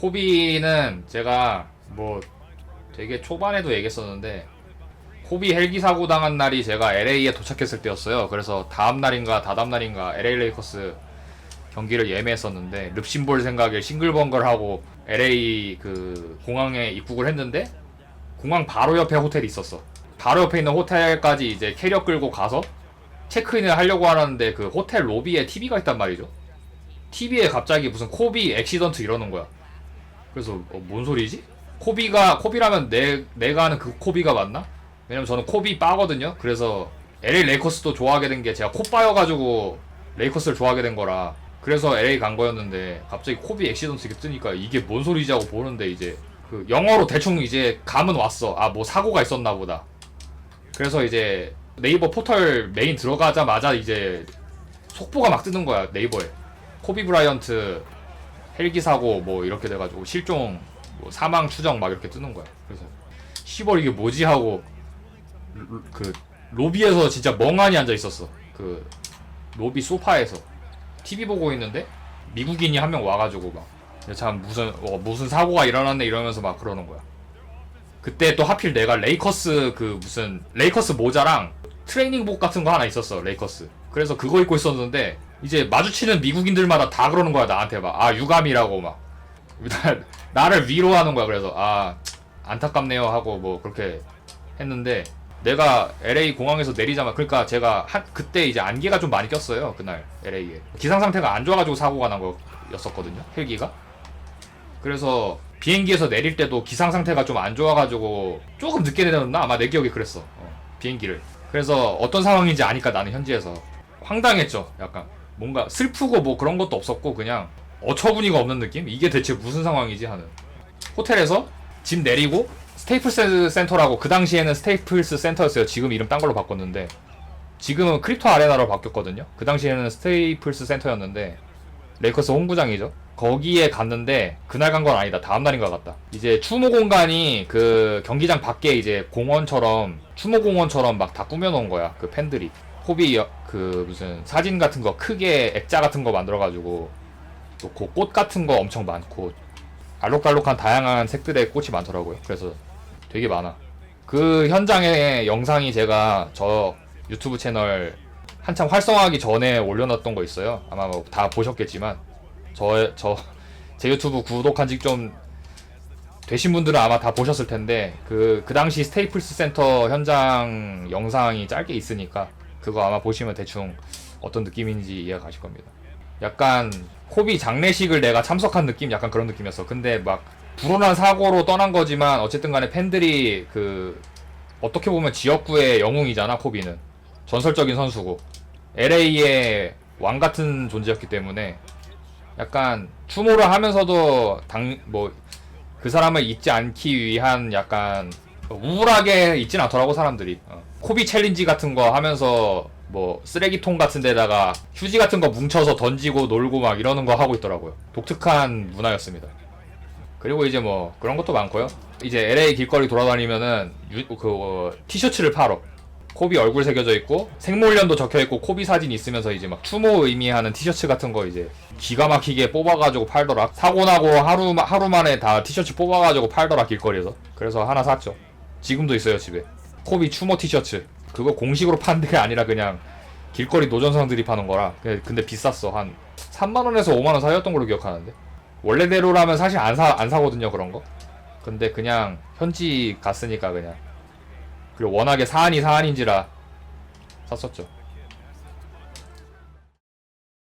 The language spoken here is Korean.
코비는 제가 뭐 되게 초반에도 얘기했었는데 코비 헬기 사고 당한 날이 제가 LA에 도착했을 때였어요. 그래서 다음 날인가 다다음 날인가 LA 레이커스 경기를 예매했었는데 릅신볼 생각에 싱글벙글 하고 LA 그 공항에 입국을 했는데 공항 바로 옆에 호텔이 있었어. 바로 옆에 있는 호텔까지 이제 캐리어 끌고 가서 체크인을 하려고 하는데 그 호텔 로비에 TV가 있단 말이죠. TV에 갑자기 무슨 코비 액시던트 이러는 거야. 그래서 어, 뭔 소리지? 코비가 코비라면 내 내가 아는 그 코비가 맞나? 왜냐면 저는 코비 빠거든요. 그래서 LA 레이커스도 좋아하게 된 게 제가 코빠여가지고 레이커스를 좋아하게 된 거라. 그래서 LA 간 거였는데 갑자기 코비 액시던트 이렇게 뜨니까 이게 뭔 소리지 하고 보는데 이제 그 영어로 대충 이제 감은 왔어. 아 뭐 사고가 있었나 보다. 그래서 이제 네이버 포털 메인 들어가자마자 이제 속보가 막 뜨는 거야 네이버에. 코비 브라이언트 헬기 사고 뭐 이렇게 돼가지고 실종 뭐 사망 추정 막 이렇게 뜨는 거야. 그래서 시벌 이게 뭐지 하고 로- 그 로비에서 진짜 멍하니 앉아 있었어. 그 로비 소파에서 TV 보고 있는데 미국인이 한 명 와가지고 막 참 무슨 어, 무슨 사고가 일어났네 이러면서 막 그러는 거야. 그때 또 하필 내가 레이커스 그 무슨 레이커스 모자랑 트레이닝복 같은 거 하나 있었어 레이커스. 그래서 그거 입고 있었는데 이제 마주치는 미국인들마다 다 그러는 거야 나한테 막. 아 유감이라고 막. 나, 나를 위로하는 거야 그래서. 아 안타깝네요 하고 뭐 그렇게 했는데 내가 LA 공항에서 내리자마자 그러니까 제가 한 그때 이제 안개가 좀 많이 꼈어요 그날 LA에. 기상 상태가 안 좋아가지고 사고가 난 거였었거든요 헬기가. 그래서 비행기에서 내릴 때도 기상 상태가 좀 안 좋아가지고 조금 늦게 내렸나? 아마 내 기억에 그랬어 어, 비행기를. 그래서 어떤 상황인지 아니까 나는 현지에서 황당했죠 약간 뭔가 슬프고 뭐 그런 것도 없었고 그냥 어처구니가 없는 느낌 이게 대체 무슨 상황이지 하는 호텔에서 짐 내리고 스테이플스 센터라고 그 당시에는 스테이플스 센터였어요 지금 이름 딴 걸로 바꿨는데 지금은 크립토 아레나로 바뀌었거든요 그 당시에는 스테이플스 센터였는데 레이커스 홈구장이죠. 거기에 갔는데 그날 간 건 아니다. 다음 날인 것 같다. 이제 추모 공간이 그 경기장 밖에 이제 공원처럼 추모 공원처럼 막 다 꾸며놓은 거야. 그 팬들이 호비 여- 그 무슨 사진 같은 거 크게 액자 같은 거 만들어가지고 놓고 꽃 같은 거 엄청 많고 알록달록한 다양한 색들의 꽃이 많더라고요. 그래서 되게 많아. 그 현장의 영상이 제가 저 유튜브 채널 한참 활성화하기 전에 올려놨던 거 있어요. 아마 뭐 다 보셨겠지만 저 저 제 유튜브 구독한 지 좀 되신 분들은 아마 다 보셨을 텐데 그그 당시 스테이플스 센터 현장 영상이 짧게 있으니까 그거 아마 보시면 대충 어떤 느낌인지 이해가 가실 겁니다. 약간 코비 장례식을 내가 참석한 느낌 약간 그런 느낌이었어. 근데 막 불온한 사고로 떠난 거지만 어쨌든 간에 팬들이 그 어떻게 보면 지역구의 영웅이잖아 코비는 전설적인 선수고 LA의 왕 같은 존재였기 때문에 약간 추모를 하면서도 당 뭐 그 사람을 잊지 않기 위한 약간 우울하게 있진 않더라고 사람들이 어. 코비 챌린지 같은 거 하면서 뭐 쓰레기통 같은 데다가 휴지 같은 거 뭉쳐서 던지고 놀고 막 이러는 거 하고 있더라고요 독특한 문화였습니다 그리고 이제 뭐 그런 것도 많고요 이제 LA 길거리 돌아다니면은 유, 그 어, 티셔츠를 팔어 코비 얼굴 새겨져 있고 생물년도 적혀 있고 코비 사진 있으면서 이제 막 추모 의미하는 티셔츠 같은 거 이제 기가 막히게 뽑아가지고 팔더라. 사고 나고 하루 마- 하루 만에 다 티셔츠 뽑아가지고 팔더라 길거리에서. 그래서 하나 샀죠. 지금도 있어요 집에. 코비 추모 티셔츠. 그거 공식으로 파는 데가 아니라 그냥 길거리 노점상들이 파는 거라. 그- 근데 비쌌어 한 3만 원에서 5만 원 사이였던 걸로 기억하는데. 원래대로라면 사실 안 사 안 사거든요 그런 거. 근데 그냥 현지 갔으니까 그냥. 그리고 워낙에 사안이 사안인지라 샀었죠.